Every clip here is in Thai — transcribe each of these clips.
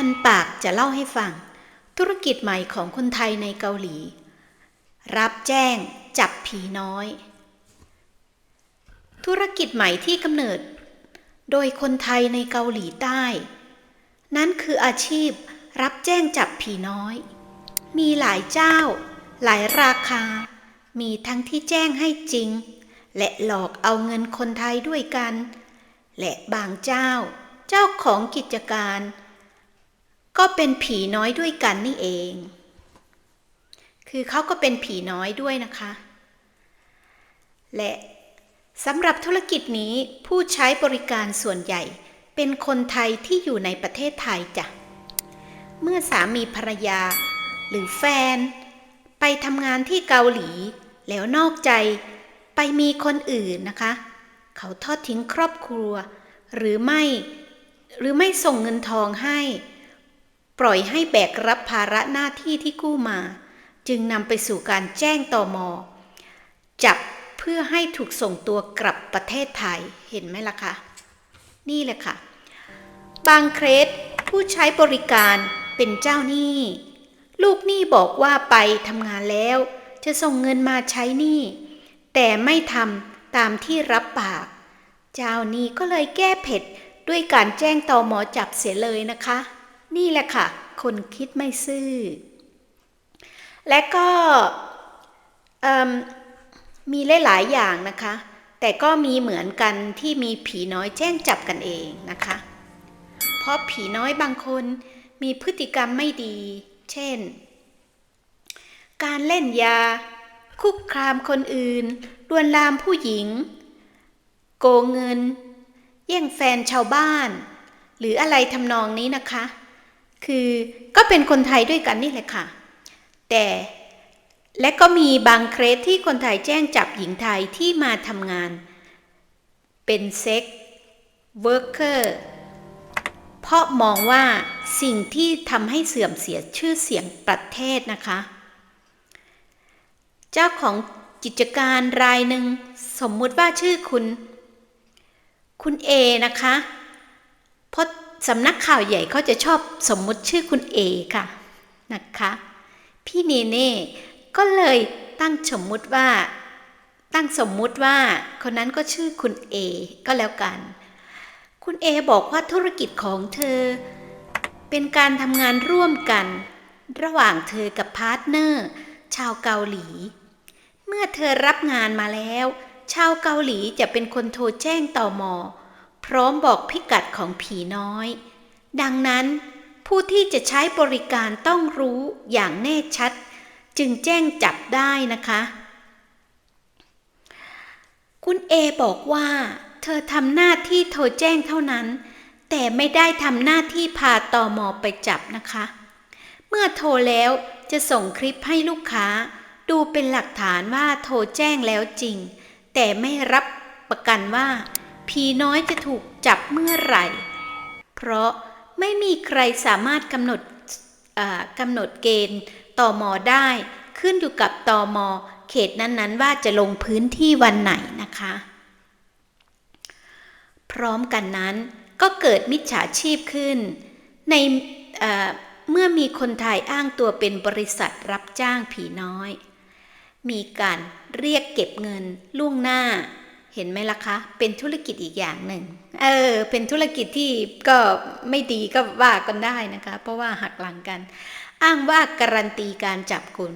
พันปากจะเล่าให้ฟัง ธุรกิจใหม่ของคนไทยในเกาหลี รับแจ้งจับผีน้อย ธุรกิจใหม่ที่กำเนิด โดยคนไทยในเกาหลีใต้ นั่นคืออาชีพรับแจ้งจับผีน้อย มีหลายเจ้า หลายราคา มีทั้งที่แจ้งให้จริง และหลอกเอาเงินคนไทยด้วยกัน และบางเจ้า เจ้าของกิจการ ก็เป็นผีน้อยด้วยกันนี่เอง คือเขาก็เป็นผีน้อยด้วยนะคะ และสำหรับธุรกิจนี้ผู้ใช้บริการส่วนใหญ่เป็นคนไทยที่อยู่ในประเทศไทยจ้ะ เมื่อสามีภรรยา หรือแฟน ไปทำงานที่เกาหลี แล้วนอกใจไปมีคนอื่นนะคะ เขาทอดทิ้งครอบครัว หรือไม่ หรือไม่ส่งเงินทองให้ ปล่อยให้แบกรับภาระหน้าที่ที่กู้มา จึงนำไปสู่การแจ้งต่อมอจับเพื่อให้ถูกส่งตัวกลับประเทศไทยเห็นไหมล่ะคะ นี่แหละค่ะ บางเคสผู้ใช้บริการเป็นเจ้าหนี้ ลูกหนี้บอกว่าไปทำงานแล้ว จะส่งเงินมาใช้หนี้ แต่ไม่ทำตามที่รับปาก เจ้าหนี้ก็เลยแก้เผ็ดด้วยการแจ้งต่อหมอจับเสียเลยนะคะ นี่แหละค่ะ คนคิดไม่ซื่อ และก็มีหลายๆอย่างนะคะ แต่ก็มีเหมือนกันที่มีผีน้อยแจ้งจับกันเองนะคะ เพราะผีน้อยบางคนมีพฤติกรรมไม่ดี เช่น การเล่นยา คุกคามคนอื่นลวนลามผู้หญิง โกงเงิน แย่งแฟนชาวบ้าน หรืออะไรทำนองนี้นะคะ คือก็เป็นคนไทยด้วยกันนี่แหละค่ะ แต่และก็มีบางเคสที่คนไทยแจ้งจับหญิงไทยที่มาทำงาน เป็นเซ็กเวิร์กเกอร์เพราะมองว่าสิ่งที่ทำให้เสื่อมเสียชื่อเสียงประเทศนะคะ เจ้าของกิจการรายหนึ่งสมมุติว่าชื่อคุณ คุณเอนะคะเพราะ สำนักข่าวใหญ่เขาจะชอบสมมุติชื่อคุณเอค่ะนะคะ พี่เนเน่ก็เลยตั้งสมมุติว่า ตั้งสมมุติว่าคนนั้นก็ชื่อคุณเอก็แล้วกัน คุณเอบอกว่าธุรกิจของเธอ เป็นการทำงานร่วมกัน ระหว่างเธอกับพาร์ทเนอร์ ชาวเกาหลี เมื่อเธอรับงานมาแล้ว ชาวเกาหลีจะเป็นคนโทรแจ้งต่อมอ พร้อมบอกพิกัดของผีน้อย ดังนั้นผู้ที่จะใช้บริการต้องรู้อย่างแน่ชัด จึงแจ้งจับได้นะคะ คุณเอบอกว่า เธอทำหน้าที่โทรแจ้งเท่านั้น แต่ไม่ได้ทำหน้าที่พาต่อมอไปจับนะคะ เมื่อโทรแล้วจะส่งคลิปให้ลูกค้า ดูเป็นหลักฐานว่าโทรแจ้งแล้วจริง แต่ไม่รับประกันว่า ผีน้อยจะถูกจับเมื่อไหร่ เพราะไม่มีใครสามารถกำหนดกำหนดเกณฑ์ตอมอได้ ขึ้นอยู่กับตอมอเขตนั้นๆ ว่าจะลงพื้นที่วันไหนนะคะ พร้อมกันนั้นก็เกิดมิจฉาชีพขึ้น ในเเมื่อมีคนไทยอ้างตัวเป็นบริษัทรับจ้างผีน้อย มีการเรียกเก็บเงินล่วงหน้า เห็นไหมล่ะคะ เป็นธุรกิจอีกอย่างหนึ่ง เออ เป็นธุรกิจที่ก็ไม่ดีก็ว่ากันได้นะคะ เพราะว่าหักหลังกัน อ้างว่าการันตีการจับกลุ่ม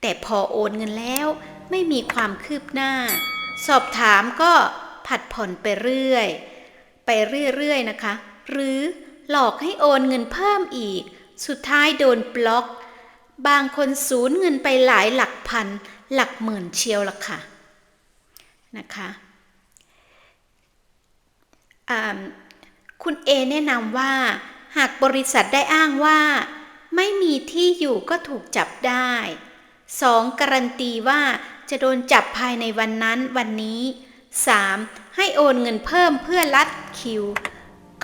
แต่พอโอนเงินแล้วไม่มีความคืบหน้า สอบถามก็ผัดผ่อนไปเรื่อย ไปเรื่อยๆนะคะ หรือหลอกให้โอนเงินเพิ่มอีก สุดท้ายโดนบล็อก บางคนสูญเงินไปหลายหลักพัน หลักหมื่นเชียวล่ะค่ะ นะคะคุณเอแนะนำว่า หากบริษัทได้อ้างว่า ไม่มีที่อยู่ก็ถูกจับได้ 2. การันตีว่าจะโดนจับภายในวันนั้นวันนี้ 3. ให้โอนเงินเพิ่มเพื่อลัดคิว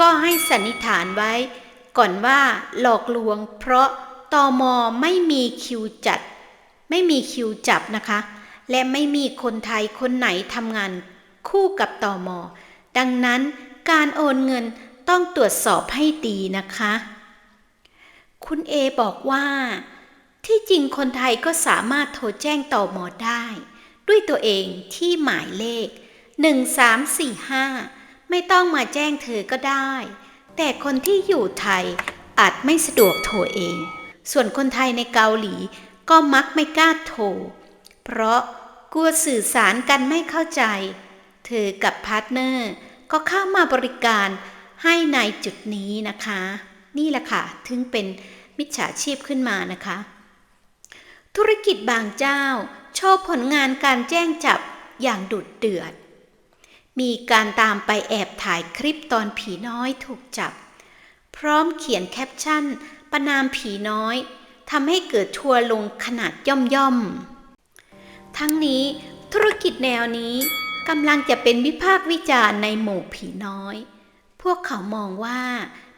ก็ให้สันนิษฐานไว้ ก่อนว่าหลอกลวง เพราะตอมอไม่มีคิวจัด ไม่มีคิวจับนะคะ และไม่มีคนไทยคนไหนทำงานคู่กับตอมอ ดังนั้นการโอนเงินต้องตรวจสอบให้ดีนะคะ คุณเอบอกว่า ที่จริงคนไทยก็สามารถโทรแจ้งต่อมอได้ ด้วยตัวเองที่หมายเลข 1345 ไม่ต้องมาแจ้งเธอก็ได้ แต่คนที่อยู่ไทยอาจไม่สะดวกโทรเอง ส่วนคนไทยในเกาหลีก็มักไม่กล้าโทร เพราะ กลัวสื่อสารกันไม่เข้าใจ เธอกับพาร์ทเนอร์ก็เข้ามาบริการให้ในจุดนี้นะคะ นี่แหละค่ะ ถึงเป็นมิจฉาชีพขึ้นมานะคะ ธุรกิจบางเจ้า โชว์ผลงานการแจ้งจับอย่างดุดเดือด มีการตามไปแอบถ่ายคลิปตอนผีน้อยถูกจับ พร้อมเขียนแคปชั่น ประนามผีน้อยทำให้เกิดทัวร์ลงขนาดย่อมย่อม ทั้งนี้ธุรกิจแนวนี้กำลังจะเป็นวิพากษ์วิจารณ์ในหมู่ผีน้อย พวกเขามองว่า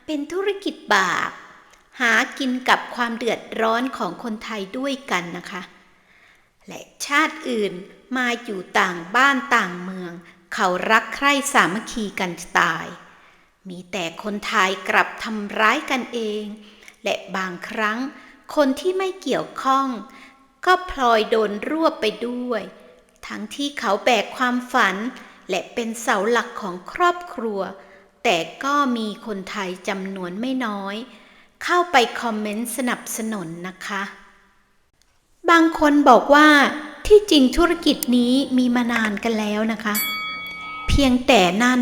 เป็นธุรกิจบาป หากินกับความเดือดร้อนของคนไทยด้วยกันนะคะ และชาติอื่นมาอยู่ต่างบ้านต่างเมือง เขารักใคร่สามัคคีกันตาย มีแต่คนไทยกลับทำร้ายกันเอง และบางครั้งคนที่ไม่เกี่ยวข้อง ก็พลอยโดนรวบไปด้วย ทั้งที่เขาแบกความฝัน และเป็นเสาหลักของครอบครัว แต่ก็มีคนไทยจำนวนไม่น้อย เข้าไปคอมเมนต์สนับสนุนนะคะ บางคนบอกว่าที่จริงธุรกิจนี้มีมานานกันแล้วนะคะ เพียงแต่นั่น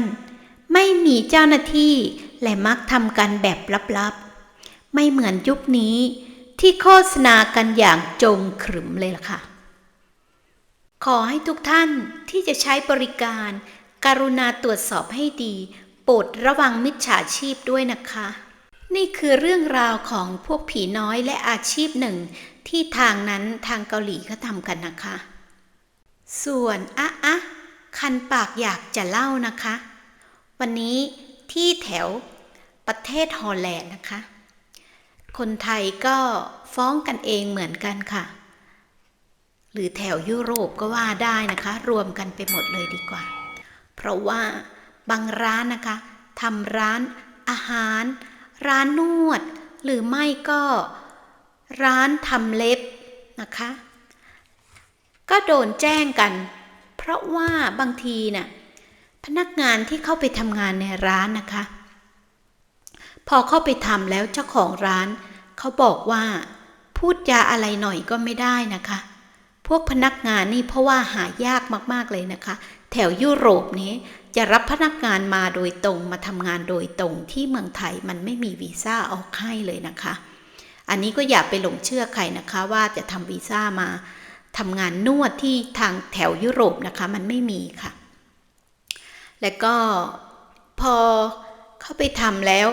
ไม่มีเจ้าหน้าที่และมักทำกันแบบลับๆ ไม่เหมือนยุคนี้ ที่โฆษณากันอย่างจงขรึมเลยล่ะค่ะ ขอให้ทุกท่านที่จะใช้บริการ การุณาตรวจสอบให้ดี โปรดระวังมิจฉาชีพด้วยนะคะ นี่คือเรื่องราวของพวกผีน้อยและอาชีพหนึ่ง ที่ทางนั้นทางเกาหลีเขาทำกันนะคะ ส่วนอะอะคันปากอยากจะเล่านะคะ วันนี้ที่แถวประเทศฮอลแลนด์นะคะ คนไทยก็ฟ้องกันเองเหมือนกันค่ะ หรือแถวยุโรปก็ว่าได้นะคะ รวมกันไปหมดเลยดีกว่า เพราะว่าบางร้านนะคะทำร้านอาหาร ร้านนวด หรือไม่ก็ร้านทำเล็บนะคะ ก็โดนแจ้งกัน เพราะว่าบางทีน่ะพนักงานที่เข้าไปทำงานในร้านนะคะ พอเข้าไปทำแล้วเจ้าของร้าน เขาบอกว่า พูดจาอะไรหน่อยก็ไม่ได้นะคะ พวกพนักงานนี่เพราะว่าหายากมากๆเลยนะคะ แถวยุโรปนี้จะรับพนักงานมาโดยตรงมาทำงานโดยตรงที่เมืองไทยมันไม่มีวีซ่าออกให้เลยนะคะ อันนี้ก็อย่าไปหลงเชื่อใครนะคะว่าจะทำวีซ่ามาทำงานนวดที่ทางแถวยุโรปนะคะมันไม่มีค่ะ และก็พอเข้าไปทำแล้ว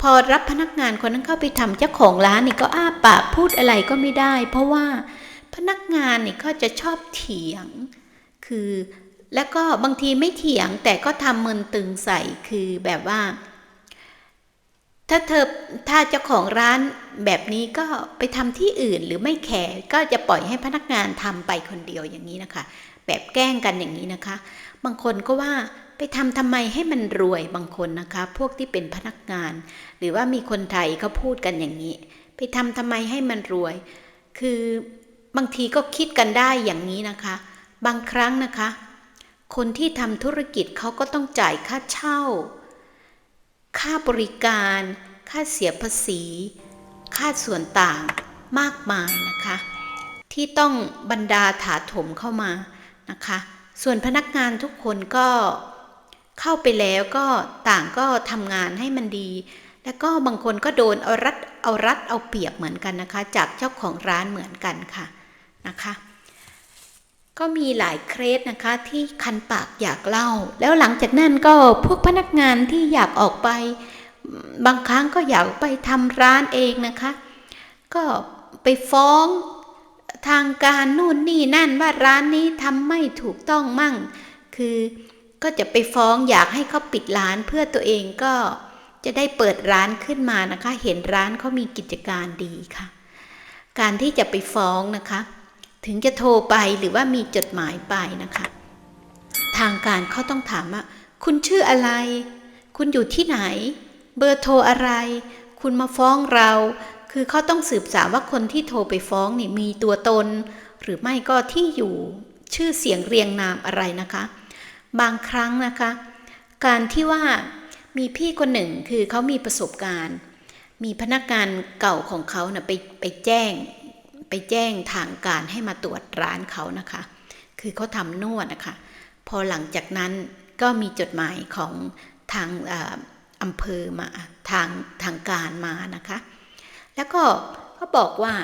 พอรับพนักงานคนนั้นเข้าไปทำเจ้าของร้านนี่ก็อ้าปากพูดอะไรก็ไม่ได้ เพราะว่าพนักงานนี่เขาจะชอบเถียง คือแล้วก็บางทีไม่เถียงแต่ก็ทำมึนตึงใส่คือแบบว่า ถ้าเธอถ้าเจ้าของร้านแบบนี้ก็ไปทำที่อื่นหรือไม่แคร์ก็จะปล่อยให้พนักงานทำไปคนเดียวอย่างนี้นะคะ แบบแกล้งกันอย่างนี้นะคะ บางคนก็ว่า ไปทำทำไมให้มันรวยบางคนนะคะ พวกที่เป็นพนักงาน หรือว่ามีคนไทยเขาพูดกันอย่างนี้ ไปทำทำไมให้มันรวย คือบางทีก็คิดกันได้อย่างนี้นะคะ บางครั้งนะคะ คนที่ทำธุรกิจเขาก็ต้องจ่ายค่าเช่า ค่าบริการ ค่าเสียภาษี ค่าส่วนต่างมากมายนะคะ ที่ต้องบรรดาถาถมเข้ามานะคะ ส่วนพนักงานทุกคนก็ เข้าไปแล้วก็ต่างก็ทำงานให้มันดี แล้วก็บางคนก็โดนเอารัดเอารัดเอาเปรียบเหมือนกันนะคะ จากเจ้าของร้านเหมือนกันค่ะนะคะ ก็มีหลายเคสนะคะที่คันปากอยากเล่า แล้วหลังจากนั้นก็พวกพนักงานที่อยากออกไป บางครั้งก็อยากไปทำร้านเองนะคะ ก็ไปฟ้องทางการนู่นนี่นั่นว่าร้านนี้ทำไม่ถูกต้องมั่ง คือ ก็จะไปฟ้องอยากให้เขาปิดร้านเพื่อตัวเองก็จะได้เปิดร้านขึ้นมานะคะ เห็นร้านเขามีกิจการดีค่ะ การที่จะไปฟ้องนะคะ ถึงจะโทรไปหรือว่ามีจดหมายไปนะคะ ทางการเขาต้องถามว่า คุณชื่ออะไร คุณอยู่ที่ไหน เบอร์โทรอะไร คุณมาฟ้องเรา คือเขาต้องสืบสาวว่าคนที่โทรไปฟ้องนี่มีตัวตน หรือไม่ก็ที่อยู่ชื่อเสียงเรียงนามอะไรนะคะ บางครั้งนะคะ การที่ว่ามีพี่คนหนึ่งคือเขามีประสบการณ์ มีพนักงานเก่าของเขานะ่ะไปไปแจ้ง ไปแจ้งทางการให้มาตรวจร้านเขานะคะ คือเขาทำนวดนะคะ พอหลังจากนั้นก็มีจดหมายของทางอำเภอมาทางทางการมานะคะ แล้วก็เขาบอกว่า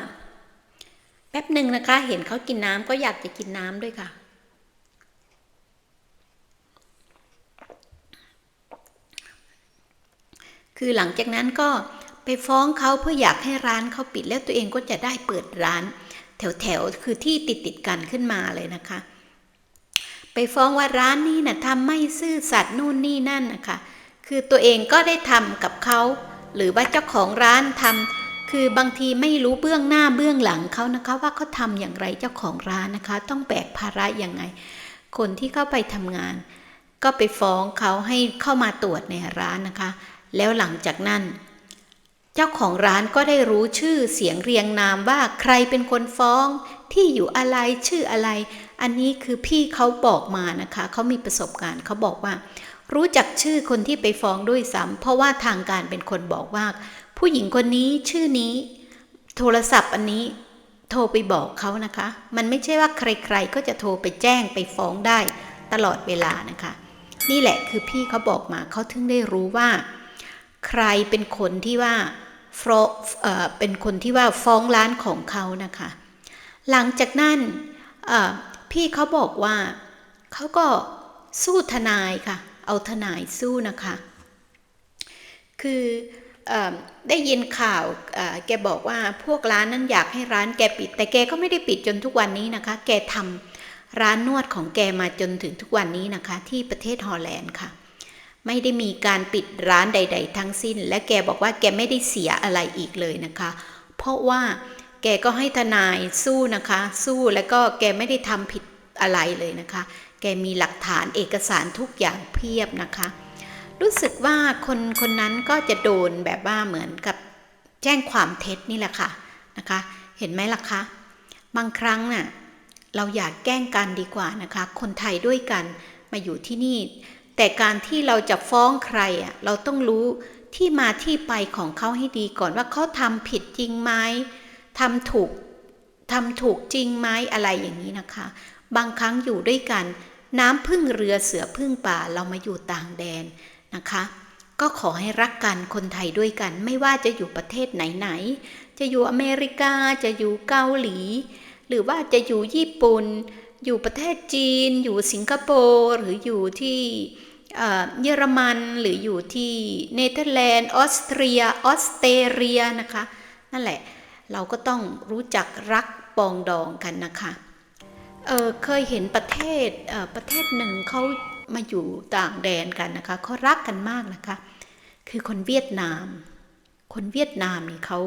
แป๊บหนึ่งนะคะ เห็นเขากินน้ำก็อยากจะกินน้ำด้วยค่ะ คือหลังจากนั้นก็ไปฟ้องเขาเพื่ออยากให้ร้านเขาปิดแล้วตัวเองก็จะได้เปิดร้าน แถวๆคือที่ติดติดกันขึ้นมาเลยนะคะ ไปฟ้องว่าร้านนี้นะ่ะทำไม่ซื่อสัตย์นู่นนี่นั่นนะคะคือตัวเองก็ได้ทำกับเขาหรือว่าเจ้าของร้านทำคือบางทีไม่รู้เบื้องหน้าเบื้องหลังเขานะคะว่าเขาทำอย่างไรเจ้าของร้านนะคะ ต้องแบกภาระยังไง คนที่เข้าไปทำงาน ก็ไปฟ้องเขาให้เข้ามาตรวจในร้านนะคะ แล้วหลังจากนั้น เจ้าของร้านก็ได้รู้ชื่อเสียงเรียงนามว่าใครเป็นคนฟ้อง ที่อยู่อะไรชื่ออะไร อันนี้คือพี่เขาบอกมานะคะเขามีประสบการณ์เขาบอกว่า รู้จักชื่อคนที่ไปฟ้องด้วยซ้ำเพราะว่าทางการเป็นคนบอกว่า ผู้หญิงคนนี้ชื่อนี้ โทรศัพท์อันนี้โทรไปบอกเขานะคะ มันไม่ใช่ว่าใครๆ ก็จะโทรไปแจ้งไปฟ้องได้ตลอดเวลานะคะ นี่แหละคือพี่เขาบอกมาเขาถึงได้รู้ว่า ใครเป็นคนที่ว่าฟอเอ่อเป็นคนที่ว่าฟ้องร้านของเขานะคะ หลังจากนั้นพี่เขาบอกว่าเขาก็สู้ทนายค่ะ เอาทนายสู้นะคะ คืออได้ยินข่าวแกบอกว่าพวกร้านนั้นอยากให้ร้านแกปิด แต่แกก็ไม่ได้ปิดจนทุกวันนี้นะคะ แกทำร้านนวดของแกมาจนถึงทุกวันนี้นะคะ ที่ประเทศฮอลแลนด์ค่ะ ไม่ได้มีการปิดร้านใด ๆ ทั้งสิ้น และแกบอกว่าแกไม่ได้เสียอะไรอีกเลยนะคะ เพราะว่าแกก็ให้ทนายสู้นะคะ สู้แล้วก็แกไม่ได้ทำผิดอะไรเลยนะคะ แกมีหลักฐานเอกสารทุกอย่างเพียบนะคะ รู้สึกว่าคนคนนั้นก็จะโดนแบบว่าเหมือนกับแจ้งความเท็จนี่แหละค่ะนะคะ เห็นไหมล่ะคะ บางครั้งน่ะเราอยากแกล้งกันดีกว่านะคะ คนไทยด้วยกันมาอยู่ที่นี่ แต่การที่เราจะฟ้องใครอะเราต้องรู้ที่มาที่ไปของเขาให้ดีก่อนว่าเขาทำผิดจริงไหมทำถูกทำถูกจริงไหมอะไรอย่างนี้นะคะ บางครั้งอยู่ด้วยกัน น้ำพึ่งเรือเสือพึ่งป่าเรามาอยู่ต่างแดนนะคะ ก็ขอให้รักกันคนไทยด้วยกัน ไม่ว่าจะอยู่ประเทศไหนๆจะอยู่อเมริกาจะอยู่เกาหลี หรือว่าจะอยู่ญี่ปุ่น อยู่ประเทศจีน อยู่สิงคโปร์หรืออยู่ที่เยอรมันหรืออยู่ที่เนเธอร์แลนด์ออสเตรียออสเตรเลียนะคะ นั่นแหละเราก็ต้องรู้จักรักปองดองกันนะคะเเคยเห็นประเทศประเทศหนึ่งเขามาอยู่ต่างแดนกันนะคะเขารักกันมากนะคะ คือคนเวียดนาม คนเวียดนามนี่เขา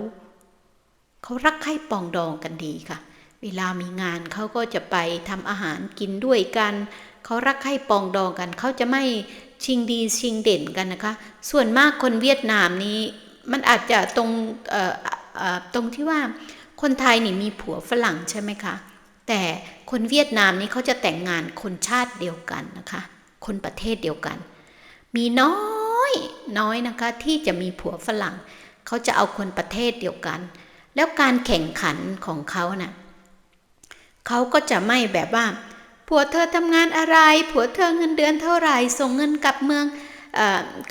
เขารักใครปองดองกันดีค่ะเลามีงานเขาก็จะไปทำอาหารกินด้วยกัน เขารักใคร่ปองดองกัน เขาจะไม่ชิงดีชิงเด่นกันนะคะ ส่วนมากคนเวียดนามนี้ มันอาจจะตรงตรงที่ว่าคนไทยนี่มีผัวฝรั่งใช่ไหมคะ แต่คนเวียดนามนี่เขาจะแต่งงานคนชาติเดียวกันนะคะ คนประเทศเดียวกัน มีน้อยน้อยนะคะที่จะมีผัวฝรั่ง เขาจะเอาคนประเทศเดียวกัน แล้วการแข่งขันของเขานะ่ะ เขาก็จะไม่แบบว่า ผัวเธอทำงานอะไร ผัวเธอเงินเดือนเท่าไหร่ ส่งเงินกลับเมืองอ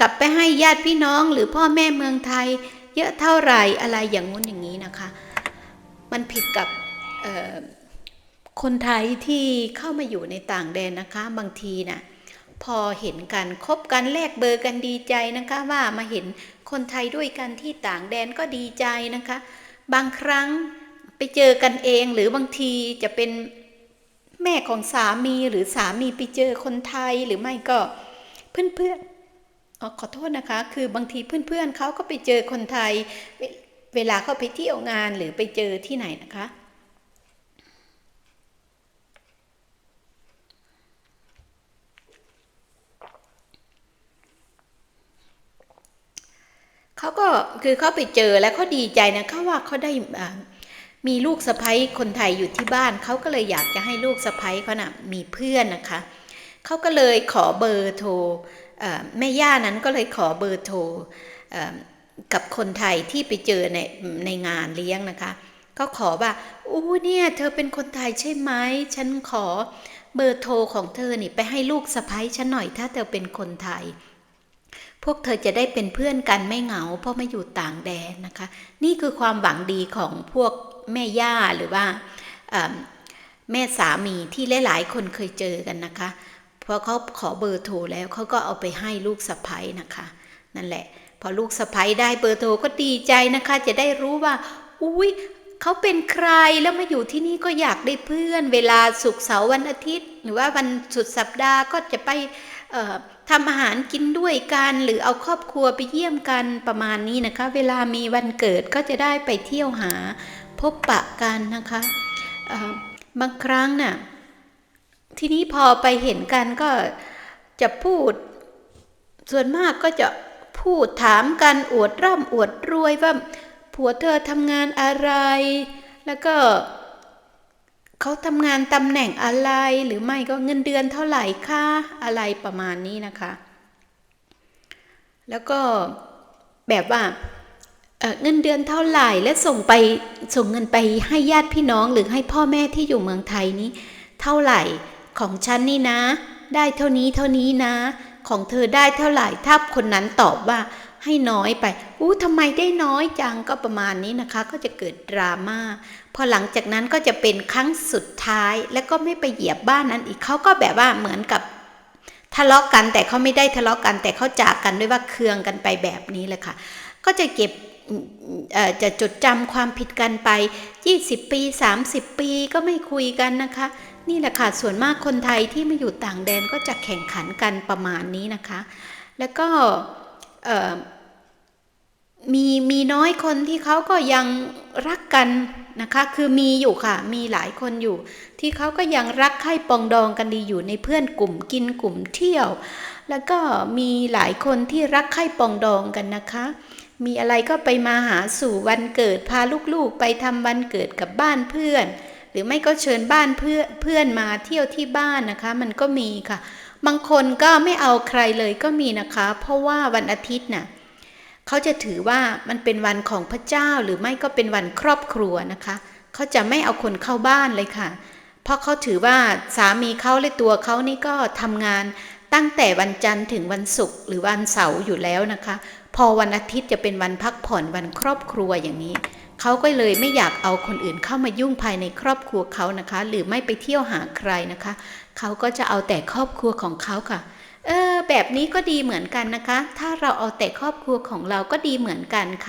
กลับไปให้ญาติพี่น้องหรือพ่อแม่เมืองไทย เยอะเท่าไหร่อะไรอย่างงู้นอย่างนี้นะคะ มันผิดกับคนไทยที่เข้ามาอยู่ในต่างแดนนะคะ บางทีนะ่ะพอเห็นกันคบกันแลกเบอร์กันดีใจนะคะว่ามาเห็นคนไทยด้วยกันที่ต่างแดนก็ดีใจนะคะ บางครั้ง ไปเจอกันเองหรือบางทีจะเป็นแม่ของสามีหรือสามีไปเจอคนไทยหรือไม่ก็เพื่อนๆอขอโทษนะคะ คือบางทีเพื่อนๆเขาก็ไปเจอคนไทย เวลาเขาไปเที่ยวงานหรือไปเจอที่ไหนนะคะเขาก็คือเขาไปเจอแล้วเขาดีใจนะเขาว่าเขาได้ มีลูกสะใภ้คนไทยอยู่ที่บ้าน เขาก็เลยอยากจะให้ลูกสะใภ้เขานะ่ะมีเพื่อนนะคะ เขาก็เลยขอเบอร์โทรแม่ย่านั้นก็เลยขอเบอร์โทรกับคนไทยที่ไปเจอในในงานเลี้ยงนะคะ ก็ขอว่าอู้เนี่ยเธอเป็นคนไทยใช่ไหมฉันขอเบอร์โทรของเธอนี่ไปให้ลูกสะใภ้ฉันหน่อยถ้าเธอเป็นคนไทย พวกเธอจะได้เป็นเพื่อนกันไม่เหงาเพราะมาอยู่ต่างแดนนะคะ นี่คือความหวังดีของพวก แม่ย่าหรือว่าแม่สามีที่หลายๆคนเคยเจอกันนะคะพอเขาขอเบอร์โทรแล้วเขาก็เอาไปให้ลูกสะใภ้นะคะ นั่นแหละ พอลูกสะใภ้ได้เบอร์โทรก็ดีใจนะคะ จะได้รู้ว่า อุ้ยเขาเป็นใครแล้วมาอยู่ที่นี่ก็อยากได้เพื่อน เวลาศุกเสาร์วันอาทิตย์ หรือว่าวันสุดสัปดาห์ก็จะไปทำอาหารกินด้วยกัน หรือเอาครอบครัวไปเยี่ยมกันประมาณนี้นะคะ เวลามีวันเกิดก็จะได้ไปเที่ยวหา พบปะกันนะคะบางครั้งน่ะทีนี้พอไปเห็นกันก็จะพูด ส่วนมากก็จะพูดถามกันอวดร่ำอวดรวยว่าผัวเธอทำงานอะไร แล้วก็เขาทำงานตำแหน่งอะไรหรือไม่ก็เงินเดือนเท่าไหร่คะอะไรประมาณนี้นะคะ แล้วก็แบบว่า เงินเดือนเท่าไหร่และส่งไปส่งเงินไปให้ญาติพี่น้องหรือให้พ่อแม่ที่อยู่เมืองไทยนี้ เท่าไหร่ของฉันนี่นะ ได้เท่านี้เท่านี้นะ ของเธอได้เท่าไหร่ถ้าคนนั้นตอบว่าให้น้อยไปอู้ทำไมได้น้อยจังก็ประมาณนี้นะคะ ก็จะเกิดดราม่าพอหลังจากนั้นก็จะเป็นครั้งสุดท้ายแล้วก็ไม่ไปเหยียบบ้านนั้นอีกเขาก็แบบว่าเหมือนกับทะเลาะกันแต่เขาไม่ได้ทะเลาะกันแต่เขาจากกันด้วยว่าเคืองกันไปแบบนี้แหละค่ะ ก็จะเก็บ จะจดจำความผิดกันไป 20 ปี 30 ปีก็ไม่คุยกันนะคะ นี่แหละค่ะส่วนมากคนไทยที่มาอยู่ต่างแดนก็จะแข่งขันกันประมาณนี้นะคะ แล้วก็มีมีน้อยคนที่เขาก็ยังรักกันนะคะ คือมีอยู่ค่ะ มีหลายคนอยู่ ที่เขาก็ยังรักใคร่ปองดองกันดีอยู่ในเพื่อนกลุ่มกินกลุ่มเที่ยว แล้วก็มีหลายคนที่รักใคร่ปองดองกันนะคะ มีอะไรก็ไปมาหาสู่วันเกิดพาลูกๆ ไปทำวันเกิดกับบ้านเพื่อน หรือไม่ก็เชิญบ้านเพื่อนเพื่อนมาเที่ยวที่บ้านนะคะ มันก็มีค่ะ บางคนก็ไม่เอาใครเลยก็มีนะคะ เพราะว่าวันอาทิตย์น่ะเขาจะถือว่ามันเป็นวันของพระเจ้าหรือไม่ก็เป็นวันครอบครัวนะคะเขาจะไม่เอาคนเข้าบ้านเลยค่ะ เพราะเขาถือว่าสามีเขาและตัวเขานี่ก็ทำงานตั้งแต่วันจันทร์ถึงวันศุกร์หรือวันเสาร์อยู่แล้วนะคะ พอวันอาทิตย์จะเป็นวันพักผ่อนวันครอบครัวอย่างนี้ เขาก็เลยไม่อยากเอาคนอื่นเข้ามายุ่งภายในครอบครัวเขานะคะ หรือไม่ไปเที่ยวหาใครนะคะ เขาก็จะเอาแต่ครอบครัวของเขาค่ะ เออแบบนี้ก็ดีเหมือนกันนะคะ ถ้าเราเอาแต่ครอบครัวของเราก็ดีเหมือนกันค่ะ